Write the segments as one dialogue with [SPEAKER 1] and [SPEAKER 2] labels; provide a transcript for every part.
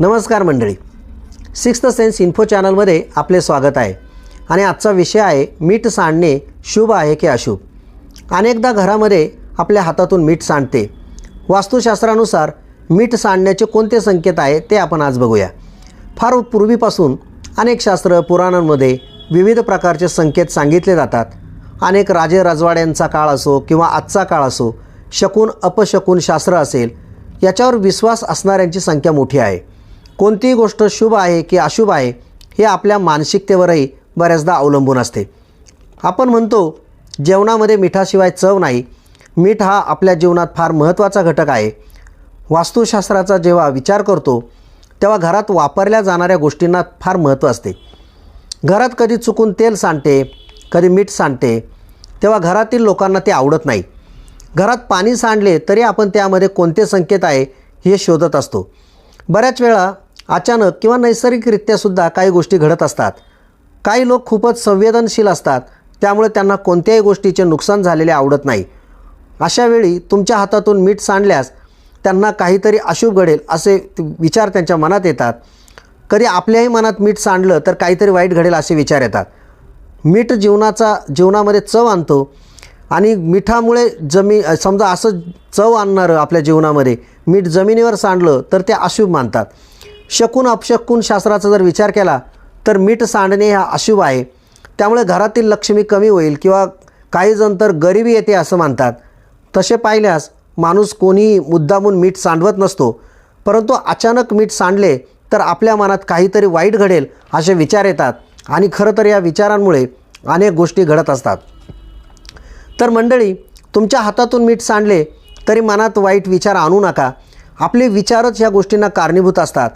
[SPEAKER 1] नमस्कार मंडळी. Sixth sense info चॅनलमध्ये आपले स्वागत आहे. आणि आजचा विषय आहे मीठ सांडणे शुभ आहे की अशुभ? अनेकदा घरामध्ये आपल्या हातातून मीठ सांडते. वास्तुशास्त्रानुसार मीठ सांडण्याचे कोणते संकेत आहे ते आपण आज बघूया. फार पूर्वीपासून अनेक शास्त्र पुराणांमध्ये विविध प्रकारचे संकेत सांगितले जातात. अनेक राजे राजवाड्यांचा काळ असो किंवा आजचा काळ असो शकून अपशकून शास्त्र असेल याच्यावर विश्वास असणाऱ्यांची संख्या मोठी आहे. कोणतीही गोष्ट शुभ आहे की अशुभ आहे हे आपल्या मानसिकतेवरही बऱ्याचदा अवलंबून असते. आपण म्हणतो जेवणामध्ये मिठाशिवाय चव नाही. मीठ हा आपल्या जीवनात फार महत्त्वाचा घटक आहे. वास्तुशास्त्राचा जेव्हा विचार करतो तेव्हा घरात वापरल्या जाणाऱ्या गोष्टींना फार महत्त्व असते. घरात कधी चुकून तेल सांडते कधी मीठ सांडते तेव्हा घरातील लोकांना ते आवडत नाही. घरात पाणी सांडले तरी आपण त्यामध्ये कोणते संकेत आहे हे शोधत असतो. बऱ्याच वेळा अचानक किंवा नैसर्गिकरित्यासुद्धा काही गोष्टी घडत असतात. काही लोक खूपच संवेदनशील असतात. त्यामुळे त्यांना कोणत्याही गोष्टीचे नुकसान झालेले आवडत नाही. अशा वेळी तुमच्या हातातून मीठ सांडल्यास त्यांना काहीतरी अशुभ घडेल असे विचार त्यांच्या मनात येतात. कधी आपल्याही मनात मीठ सांडलं तर काहीतरी वाईट घडेल असे विचार येतात. मीठ जीवनाचा जीवनामध्ये चव आणतो आणि मिठामुळे जमी समजा असं चव आणणारं आपल्या जीवनामध्ये मीठ जमिनीवर सांडलं तर ते अशुभ मानतात. शकून अपशकून शास्त्राचा जर विचार केला तर मीठ सांडणे हा अशुभ आहे. त्यामुळे घरातील लक्ष्मी कमी होईल किंवा काही जण तर गरिबी येते असं मानतात. तसे पाहिल्यास माणूस कोणीही मुद्दामून मीठ सांडवत नसतो. परंतु अचानक मीठ सांडले तर आपल्या मनात काहीतरी वाईट घडेल असे विचार येतात आणि खरं तर या विचारांमुळे अनेक गोष्टी घडत असतात. तर मंडळी तुमच्या हातातून मीठ सांडले तरी मनात वाईट विचार आणू नका. आपले विचारच ह्या गोष्टींना कारणीभूत असतात.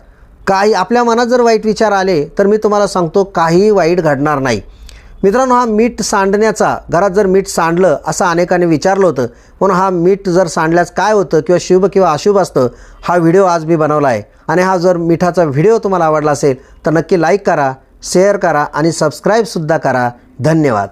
[SPEAKER 1] काही आपल्या मनात जर वाईट विचार आले तर मी तुम्हाला सांगतो काहीही वाईट घडणार नाही. मित्रांनो हा मीठ सांडण्याचा घरात जर मीठ सांडलं असं अनेकांनी विचारलं होतं म्हणून हा मीठ जर सांडल्यास काय होतं किंवा शुभ किंवा अशुभ असतं हा व्हिडिओ आज मी बनवला आहे. आणि हा जर मिठाचा व्हिडिओ तुम्हाला आवडला असेल तर नक्की लाईक करा शेअर करा आणि सबस्क्राईबसुद्धा करा. धन्यवाद.